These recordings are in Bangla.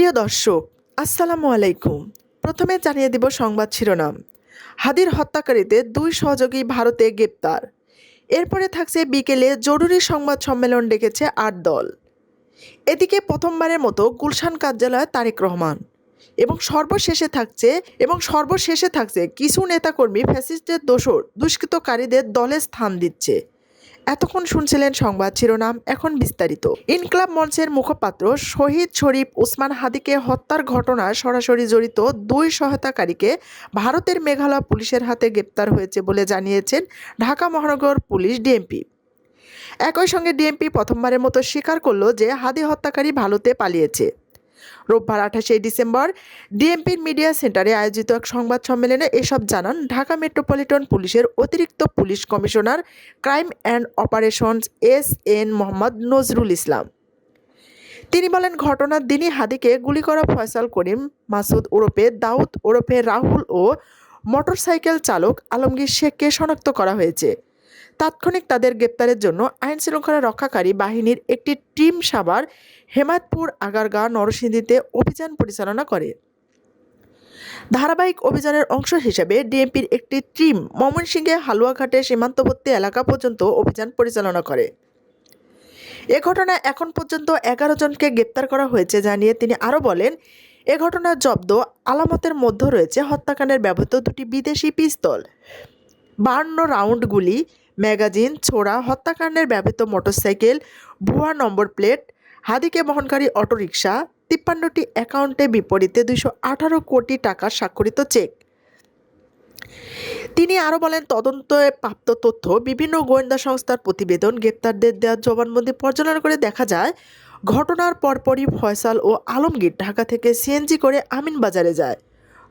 প্রিয় দর্শক, আসসালামু আলাইকুম। প্রথমে জানিয়ে দিব সংবাদ শিরোনাম। হাদির হত্যাকারীতে দুই সহযোগী ভারতে গ্রেপ্তার। এরপরে থাকছে বিকেলে জরুরি সংবাদ সম্মেলন ডেকেছে আট দল। এদিকে প্রথমবারের মতো গুলশান কার্যালয় তারেক রহমান। এবং সর্বশেষে থাকছে, এবং সর্বশেষে থাকছে কিছু নেতাকর্মী ফ্যাসিস্টের দোষর দুষ্কৃতকারীদের দলে স্থান দিচ্ছে। এতক্ষণ শুনছিলেন সংবাদ শিরোনাম, এখন বিস্তারিত। ইনকলাব মঞ্চের মুখপাত্র শহীদ শরীফ ওসমান হাদিকে হত্যার ঘটনায় সরাসরি জড়িত দুই সহায়তাকারীকে ভারতের মেঘালয় পুলিশের হাতে গ্রেপ্তার হয়েছে বলে জানিয়েছেন ঢাকা মহানগর পুলিশ ডিএমপি। একই সঙ্গে ডিএমপি প্রথমবারের মতো স্বীকার করল যে হাদি হত্যাকারী ভারতে পালিয়েছে। রোববার আঠাশে ডিসেম্বর ডিএমপির মিডিয়া সেন্টারে আয়োজিত এক সংবাদ সম্মেলনে এসব জানান ঢাকা মেট্রোপলিটন পুলিশের অতিরিক্ত police commissioner crime and operations S N Mohammad Nazrul Islam. তিনি বলেন, ঘটনার দিনই হাদিকে গুলি করা ফয়সাল করিম, মাসুদ ওরফে দাউদ ওরফে রাহুল ও মোটরসাইকেল চালক আলমগীর শেখকে শনাক্ত করা হয়েছে। তাৎক্ষণিক তাদের গ্রেপ্তারের জন্য আইন শৃঙ্খলা রক্ষাকারী বাহিনীর একটি টিম সাভার হেমায়তপুর আগারগাঁ নরসিংদীতে অভিযান পরিচালনা করে। ধারাবাহিক অভিযানের অংশ হিসেবে ডিএমপির একটি টিম ময়মনসিংহে হালুয়াঘাটে সীমান্তবর্তী এলাকা পর্যন্ত অভিযান পরিচালনা করে। এ ঘটনায় এখন পর্যন্ত এগারো জনকে গ্রেপ্তার করা হয়েছে জানিয়ে তিনি আরও বলেন, এ ঘটনার জব্দ আলামতের মধ্যে রয়েছে হত্যাকাণ্ডের ব্যবহৃত দুটি বিদেশি পিস্তল। বান্ন রাউন্ড গুলি ম্যাগাজিন, ছোড়া, হত্যাকাণ্ডের ব্যবহৃত মোটরসাইকেল, ভুয়া নম্বর প্লেট, হাদিকে বহনকারী অটোরিকশা, তিপ্পান্নটি অ্যাকাউন্টে বিপরীতে দুইশো আঠারো কোটি টাকার স্বাক্ষরিত চেক। তিনি আরও বলেন, তদন্তে প্রাপ্ত তথ্য, বিভিন্ন গোয়েন্দা সংস্থার প্রতিবেদন গ্রেপ্তারদের দেওয়া জবানবন্দি পর্যালোচনা করে দেখা যায়, ঘটনার পরপরই ফয়সাল ও আলমগীর ঢাকা থেকে সিএনজি করে আমিনবাজারে যায়।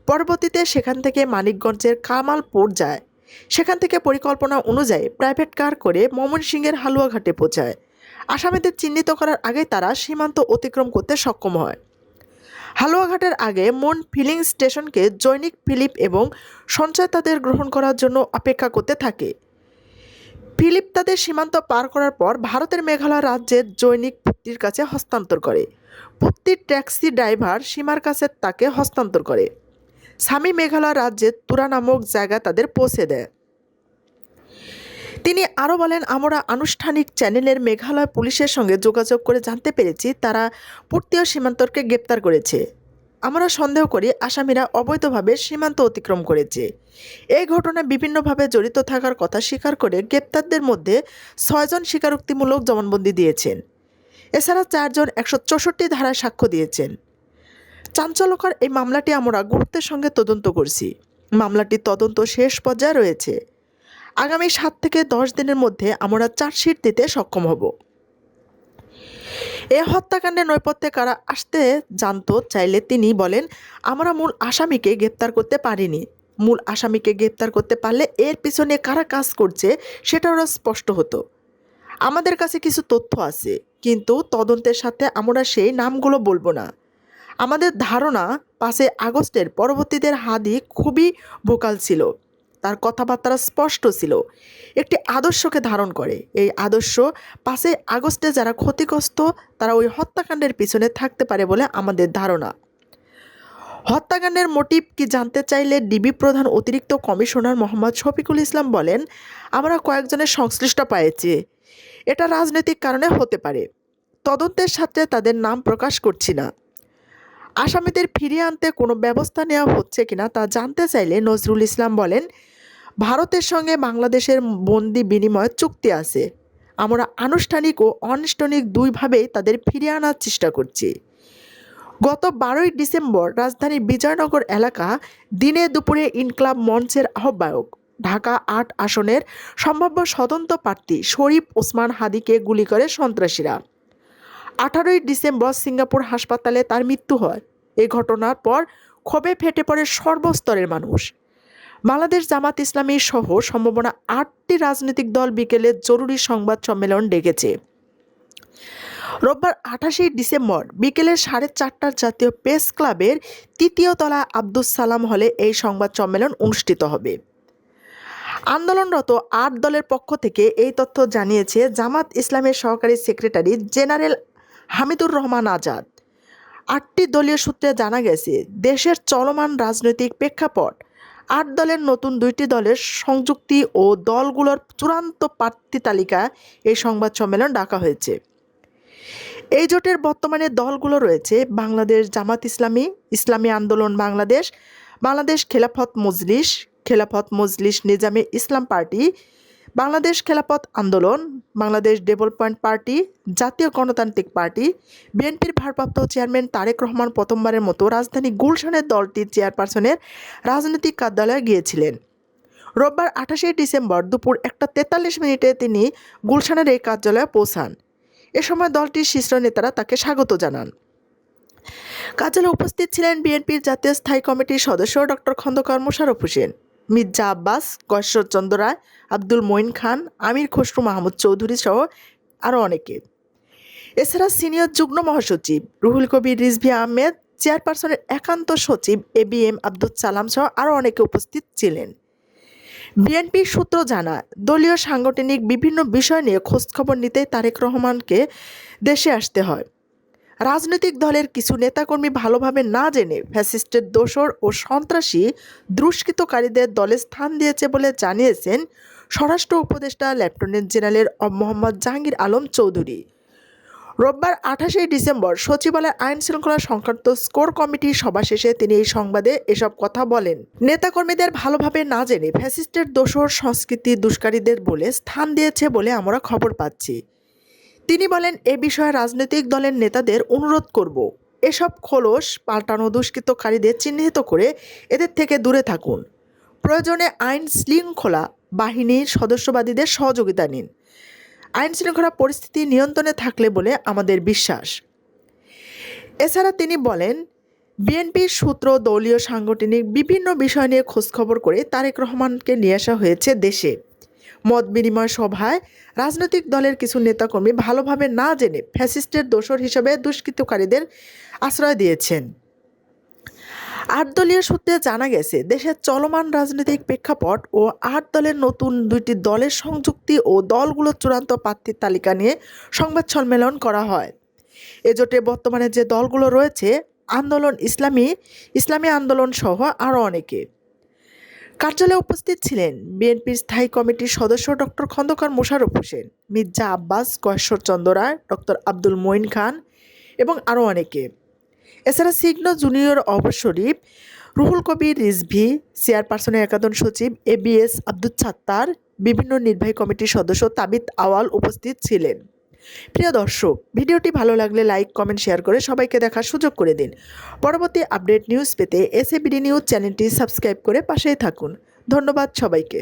পরবর্তীতে সেখান থেকে মানিকগঞ্জের কামালপুর যায়। সেখান থেকে পরিকল্পনা অনুযায়ী প্রাইভেট কার করে ময়মনসিংহের হালুয়াঘাটে পৌঁছায়। আসামিদের চিহ্নিত করার আগে তারা সীমান্ত অতিক্রম করতে সক্ষম হয়। হালুয়াঘাটের আগে মন ফিলিং স্টেশনকে জৈনিক ফিলিপ এবং সঞ্চয় তাদের গ্রহণ করার জন্য অপেক্ষা করতে থাকে। ফিলিপ তাদের সীমান্ত পার করার পর ভারতের মেঘালয় রাজ্যের জৈনিক পুত্তির কাছে হস্তান্তর করে। পুত্তির ট্যাক্সি ড্রাইভার সীমার কাছে তাকে হস্তান্তর করে। স্বামী মেঘালয় রাজ্যের তুরা নামক জায়গা তাদের পৌঁছে দেয়। তিনি আরও বলেন, আমরা আনুষ্ঠানিক চ্যানেলের মেঘালয় পুলিশের সঙ্গে যোগাযোগ করে জানতে পেরেছি, তারা পূর্তীয় সীমান্তকে গ্রেপ্তার করেছে। আমরা সন্দেহ করি, আসামিরা অবৈধভাবে সীমান্ত অতিক্রম করেছে। এই ঘটনায় বিভিন্নভাবে জড়িত থাকার কথা স্বীকার করে গ্রেপ্তারদের মধ্যে ছয়জন স্বীকারোক্তিমূলক জবানবন্দি দিয়েছেন। এছাড়া চারজন একশো চৌষট্টি ধারায় সাক্ষ্য দিয়েছেন। চাঞ্চল্যকর এই মামলাটি আমরা গুরুত্বের সঙ্গে তদন্ত করছি। মামলাটির তদন্ত শেষ পর্যায়ে রয়েছে। আগামী সাত থেকে দশ দিনের মধ্যে আমরা চার্জশিট দিতে সক্ষম হব। এ হত্যাকাণ্ডে নৈপথ্যে কারা আসতে জানতো চাইলে তিনি বলেন, আমরা মূল আসামিকে গ্রেপ্তার করতে পারিনি। মূল আসামিকে গ্রেপ্তার করতে পারলে এর পিছনে কারা কাজ করছে সেটা ওরা স্পষ্ট হতো। আমাদের কাছে কিছু তথ্য আছে, কিন্তু তদন্তের সাথে আমরা সেই নামগুলো বলব না। আমাদের ধারণা পাঁচই আগস্টের পরবর্তীদের হাদি খুবই ভোকাল ছিল। তার কথাবার্তা স্পষ্ট ছিল। একটি আদর্শকে ধারণ করে। এই আদর্শ পাঁচই আগস্টে যারা ক্ষতিগ্রস্ত, তারা ওই হত্যাকাণ্ডের পিছনে থাকতে পারে বলে আমাদের ধারণা। হত্যাকাণ্ডের মোটিভ কি জানতে চাইলে ডিবি প্রধান অতিরিক্ত কমিশনার মোহাম্মদ শফিকুল ইসলাম বলেন, আমরা কয়েকজনের সংশ্লিষ্ট পেয়েছি এটা রাজনৈতিক কারণে হতে পারে। তদন্তের সাথে তাদের নাম প্রকাশ করছি না। আসামিদের ফিরিয়ে আনতে কোনো ব্যবস্থা নেওয়া হচ্ছে কিনা তা জানতে চাইলে নজরুল ইসলাম বলেন, ভারতের সঙ্গে বাংলাদেশের বন্দি বিনিময় চুক্তি আছে। আমরা আনুষ্ঠানিক ও অনানুষ্ঠানিক দুইভাবেই তাদের ফিরিয়ে আনার চেষ্টা করছি। গত বারোই ডিসেম্বর রাজধানীর বিজয়নগর এলাকা দিনে দুপুরে ইনক্লাব মঞ্চের আহ্বায়ক, ঢাকা আট আসনের সম্ভাব্য স্বতন্ত্র প্রার্থী শরীফ ওসমান হাদিকে গুলি করে সন্ত্রাসীরা। আঠারোই ডিসেম্বর সিঙ্গাপুর হাসপাতালে তার মৃত্যু হয়। এ ঘটনার পর ক্ষোভে ফেটে পড়ে সর্বস্তরের মানুষ। বাংলাদেশ জামাত ইসলামী সহ সম্ভাবনা আটটি রাজনৈতিক দল বিকেলে জরুরি সংবাদ সম্মেলন ডেকেছে। রোববার আঠাশে ডিসেম্বর বিকেলে সাড়ে চারটার জাতীয় প্রেস ক্লাবের তৃতীয় তলা আব্দুস সালাম হলে এই সংবাদ সম্মেলন অনুষ্ঠিত হবে। আন্দোলনরত আট দলের পক্ষ থেকে এই তথ্য জানিয়েছে জামাত ইসলামের সহকারী সেক্রেটারি জেনারেল হামিদুর রহমান আজাদ। আটটি দলীয় সূত্রে জানা গেছে, দেশের চলমান রাজনৈতিক প্রেক্ষাপট, আট দলের নতুন দুইটি দলের সংযুক্তি ও দলগুলোর চূড়ান্ত প্রার্থী তালিকা এই সংবাদ সম্মেলন ডাকা হয়েছে। এই জোটের বর্তমানে দলগুলো রয়েছে বাংলাদেশ জামাত ইসলামী ইসলামী আন্দোলন বাংলাদেশ বাংলাদেশ খেলাফত মজলিস খেলাফত মজলিস নিজামে ইসলাম পার্টি বাংলাদেশ খেলাফত আন্দোলন, বাংলাদেশ ডেভেলপমেন্ট পার্টি, জাতীয় গণতান্ত্রিক পার্টি, বিএনপির ভারপ্রাপ্ত চেয়ারম্যান তারেক রহমান প্রথমবারের মতো রাজধানী গুলশানের দলটির চেয়ারপারসনের রাজনৈতিক কার্যালয়ে গিয়েছিলেন। রোববার আঠাশে ডিসেম্বর দুপুর একটা তেতাল্লিশ মিনিটে তিনি গুলশানের এই কার্যালয়ে পৌঁছান। এ সময় দলটির শীর্ষ নেতারা তাকে স্বাগত জানান। কার্যালয়ে উপস্থিত ছিলেন বিএনপির জাতীয় স্থায়ী কমিটির সদস্য ডক্টর খন্দকার মোশারফ হোসেন। মির্জা আব্বাস গশ্বরচন্দ্র রায়, আব্দুল মঈন খান, আমির খসরু মাহমুদ চৌধুরী সহ আরও অনেকে। এছাড়া সিনিয়র যুগ্ম মহাসচিব রুহুল কবির, রিজভি আহমেদ, চেয়ারপারসনের একান্ত সচিব A B M Abdul Salam সহ আরও অনেকে উপস্থিত ছিলেন। বিএনপি সূত্র জানায় দলীয় সাংগঠনিক বিভিন্ন বিষয় নিয়ে খোঁজখবর নিতে তারেক রহমানকে দেশে আসতে হয়। রাজনৈতিক দলের কিছু নেতাকর্মী ভালোভাবে না জেনে ফ্যাসিস্টের দোসর ও সন্ত্রাসী দুষ্কৃতকারীদের দলে স্থান দিয়েছে বলে জানিয়েছেন স্বরাষ্ট্র উপদেষ্টা লেফটেন্যান্ট জেনারেল মোহাম্মদ জাহাঙ্গীর আলম চৌধুরী। রোববার আঠাশে ডিসেম্বর সচিবালয় আইন শৃঙ্খলা সংক্রান্ত স্কোর কমিটির সভা শেষে তিনি এই সংবাদে এসব কথা বলেন। নেতাকর্মীদের ভালোভাবে না জেনে ফ্যাসিস্টের দোসর সংস্কৃতি দুষ্কারীদের বলে স্থান দিয়েছে বলে আমরা খবর পাচ্ছি। তিনি বলেন, এ বিষয়ে রাজনৈতিক দলের নেতাদের অনুরোধ করব। এসব খোলস পাল্টানো দুষ্কৃতকারীদের চিহ্নিত করে এদের থেকে দূরে থাকুন। প্রয়োজনে আইন শৃঙ্খলা বাহিনীর সদস্যবাদীদের সহযোগিতা নিন। আইন শৃঙ্খলা পরিস্থিতি নিয়ন্ত্রণে থাকলে বলে আমাদের বিশ্বাস। এছাড়া তিনি বলেন, বিএনপির সূত্র, দলীয় সাংগঠনিক বিভিন্ন বিষয় নিয়ে খোঁজখবর করে তারেক রহমানকে নিয়ে আসা হয়েছে দেশে। মত বিনিময় সভায় রাজনৈতিক দলের কিছু নেতাকর্মী ভালোভাবে না জেনে ফ্যাসিস্টের দোষর হিসেবে দুষ্কৃতকারীদের আশ্রয় দিয়েছেন। আট দলীয় সূত্রে জানা গেছে, দেশের চলমান রাজনৈতিক প্রেক্ষাপট ও আট দলের নতুন দুইটি দলের সংযুক্তি ও দলগুলোর চূড়ান্ত প্রার্থীর তালিকা নিয়ে সংবাদ সম্মেলন করা হয়। এ জোটে বর্তমানে যে দলগুলো রয়েছে, আন্দোলন ইসলামী ইসলামী আন্দোলন সহ আরও অনেকে। কার্যালয়ে উপস্থিত ছিলেন বিএনপির স্থায়ী কমিটির সদস্য ডক্টর খন্দকার মোশাররফ হোসেন, মির্জা আব্বাস কয়েশ্বরচন্দ্র রায় ডক্টর আব্দুল মঈন খান এবং আরও অনেকে। এছাড়া সিগন জুনিয়র অবসরীফ রুহুল কবির রিজভি, চেয়ারপারসনের একাদশ সচিব A B S Abdul Sattar, বিভিন্ন নির্বাহী কমিটির সদস্য তাবিত আওয়াল উপস্থিত ছিলেন। প্রিয় দর্শক, ভিডিওটি ভালো লাগলে লাইক, কমেন্ট, শেয়ার করে সবাইকে দেখার সুযোগ করে দিন। পরবর্তী আপডেট নিউজ পেতে এসএবিডি নিউজ চ্যানেলটি সাবস্ক্রাইব করে পাশেই থাকুন। ধন্যবাদ সবাইকে।